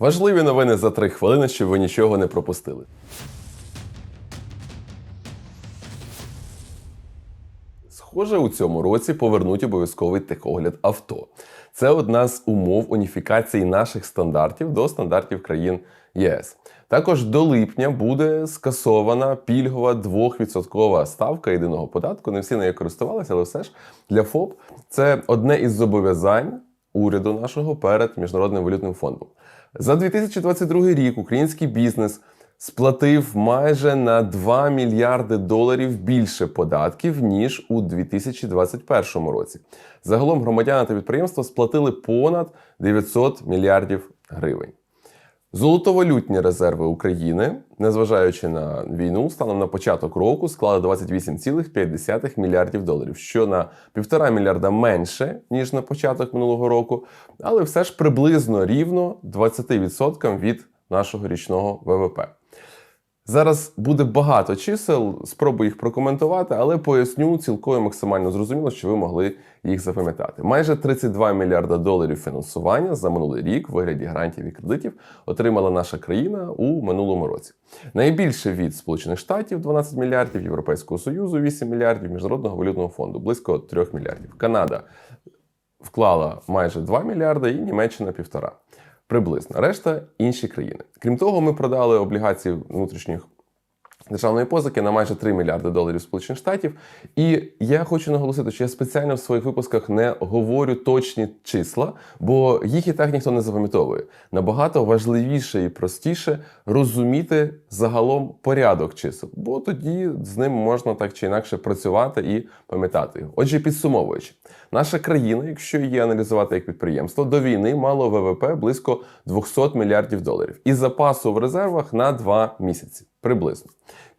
Важливі новини за три хвилини, щоб ви нічого не пропустили. Схоже, у цьому році повернуть обов'язковий техогляд авто. Це одна з умов уніфікації наших стандартів до стандартів країн ЄС. Також до липня буде скасована пільгова 2% ставка єдиного податку. Не всі нею користувалися, але все ж для ФОП це одне із зобов'язань уряду нашого перед міжнародним валютним фондом. За 2022 рік український бізнес сплатив майже на 2 мільярди доларів більше податків ніж у 2021 році. Загалом громадяни та підприємства сплатили понад 900 мільярдів гривень. Золотовалютні резерви України, незважаючи на війну, станом на початок року склали 28,5 мільярдів доларів, що на півтора мільярда менше ніж на початок минулого року, але все ж приблизно рівно 20% від нашого річного ВВП. Зараз буде багато чисел, спробую їх прокоментувати, але поясню цілком максимально зрозуміло, що ви могли їх запам'ятати. Майже 32 мільярда доларів фінансування за минулий рік в вигляді грантів і кредитів отримала наша країна у минулому році. Найбільше від Сполучених Штатів 12 мільярдів, Європейського Союзу 8 мільярдів, Міжнародного валютного фонду близько 3 мільярдів. Канада вклала майже 2 мільярда і Німеччина півтора. Приблизно решта інші країни. Крім того, ми продали облігації внутрішніх державної позики на майже 3 мільярди доларів Сполучених Штатів. І я хочу наголосити, що я спеціально в своїх випусках не говорю точні числа, бо їх і так ніхто не запам'ятовує. Набагато важливіше і простіше розуміти загалом порядок чисел, бо тоді з ним можна так чи інакше працювати і пам'ятати його. Отже, підсумовуючи, наша країна, якщо її аналізувати як підприємство, до війни мало ВВП близько 200 мільярдів доларів і запасу в резервах на 2 місяці. Приблизно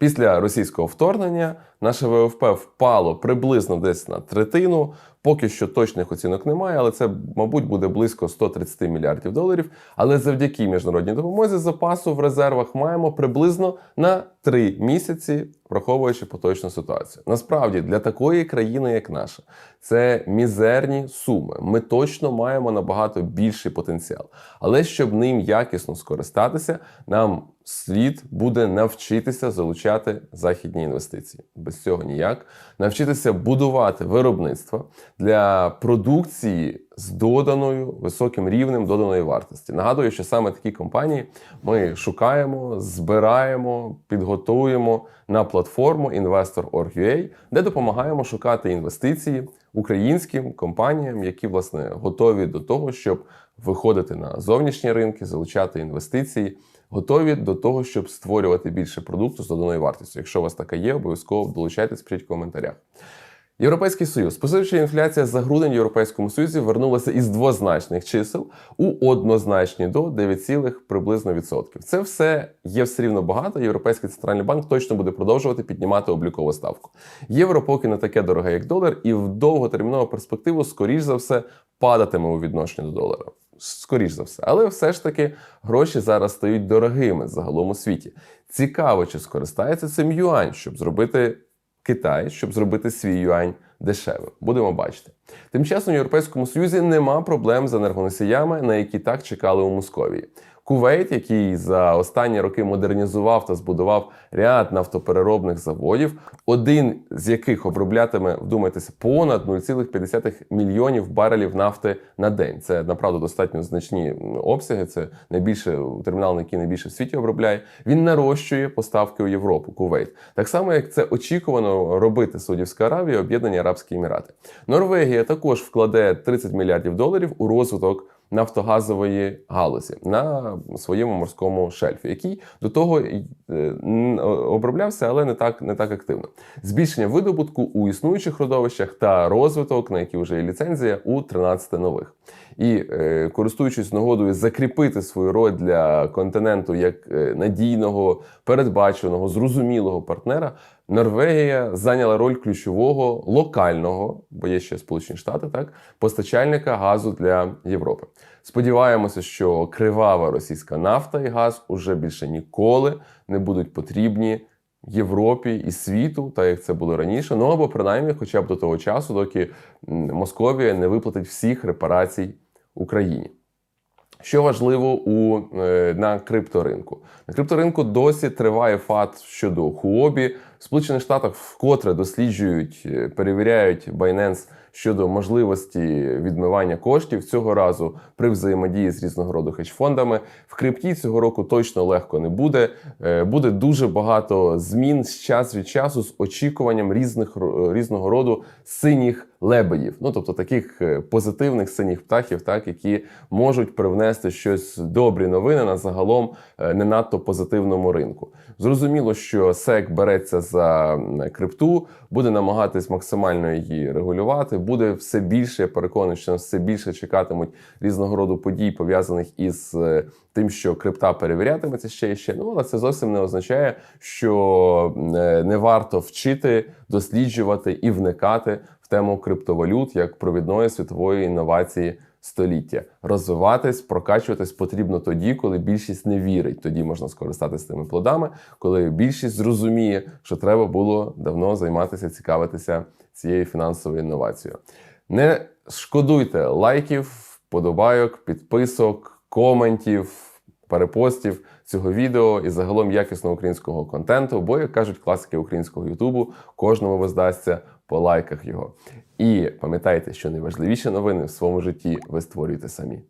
після російського вторгнення наше ВВП впало приблизно десь на третину. Поки що точних оцінок немає, але це, мабуть, буде близько 130 мільярдів доларів. Але завдяки міжнародній допомозі запасу в резервах маємо приблизно на 3 місяці, враховуючи поточну ситуацію. Насправді, для такої країни, як наша, це мізерні суми. Ми точно маємо набагато більший потенціал. Але щоб ним якісно скористатися, нам слід буде навчитися залучати західні інвестиції. Без цього ніяк. Навчитися будувати виробництво для продукції з доданою високим рівнем доданої вартості. Нагадую, що саме такі компанії ми шукаємо, збираємо, підготуємо на платформу Investor.org.ua, де допомагаємо шукати інвестиції українським компаніям, які власне готові до того, щоб виходити на зовнішні ринки, залучати інвестиції. Готові до того, щоб створювати більше продукту з доданою вартістю. Якщо у вас така є, обов'язково долучайтесь, пишіть в коментарях. Європейський Союз. Споживча інфляція за грудень в Європейському Союзі вернулася із двозначних чисел у однозначні до 9, приблизно відсотків. Це все є все рівно багато. Європейський центральний банк точно буде продовжувати піднімати облікову ставку. Євро поки не таке дороге, як долар, і в довготермінову перспективу, скоріш за все, падатиме у відношенні до долара. Скоріш за все, але все ж таки гроші зараз стають дорогими загалом у світі. Цікаво, чи скористається цим юань, щоб зробити Китай, щоб зробити свій юань дешевим. Будемо бачити. Тим часом в Європейському Союзі нема проблем з енергоносіями, на які так чекали у Московії. Кувейт, який за останні роки модернізував та збудував ряд нафтопереробних заводів, один з яких оброблятиме, вдумайтеся, понад 0,5 мільйонів барелів нафти на день. Це направду достатньо значні обсяги. Це найбільше термінал, який найбільше в світі обробляє. Він нарощує поставки у Європу, Кувейт. Так само, як це очікувано робити Саудівська Аравія, Об'єднані Арабські Емірати. Норвегія також вкладе 30 мільярдів доларів у розвиток нафтогазової галузі на своєму морському шельфі, який до того е, оброблявся, але не так не так активно. Збільшення видобутку у існуючих родовищах та розвиток, на які вже є ліцензія, у 13 нових. І е, користуючись нагодою закріпити свою роль для континенту як е, надійного, передбаченого, зрозумілого партнера, Норвегія зайняла роль ключового локального, бо є ще Сполучені Штати, так постачальника газу для Європи. Сподіваємося, що кривава російська нафта і газ уже більше ніколи не будуть потрібні. Європі і світу, так як це було раніше, ну або принаймні, хоча б до того часу, доки Московія не виплатить всіх репарацій Україні. Що важливо у, е, на крипторинку? На крипторинку досі триває фат щодо Хуобі. В Сполучених Штатах вкотре досліджують, е, перевіряють Binance щодо можливості відмивання коштів цього разу при взаємодії з різного роду хедж-фондами. В крипті цього року точно легко не буде. Е, Буде дуже багато змін з час від часу з очікуванням різних різного роду синіх лебедів, ну тобто таких е, позитивних синіх птахів, так які можуть привнести щось добрі новини на загалом е, не надто позитивному ринку. Зрозуміло, що SEC береться за крипту, буде намагатись максимально її регулювати. Буде все більше я переконаний, що нас все більше чекатимуть різного роду подій, пов'язаних із е, тим, що крипта перевірятиметься ще і ще. Ну але це зовсім не означає, що е, не варто вчити, досліджувати і вникати в тему криптовалют як провідної світової інновації століття. Розвиватись, прокачуватись потрібно тоді, коли більшість не вірить. Тоді можна скористатися тими плодами, коли більшість зрозуміє, що треба було давно займатися, цікавитися цією фінансовою інновацією. Не шкодуйте лайків, подобайок, підписок, коментів, перепостів цього відео і загалом якісного українського контенту, бо, як кажуть класики українського Ютубу, кожному воздасться по лайках його. І пам'ятайте, що найважливіші новини в своєму житті ви створюєте самі.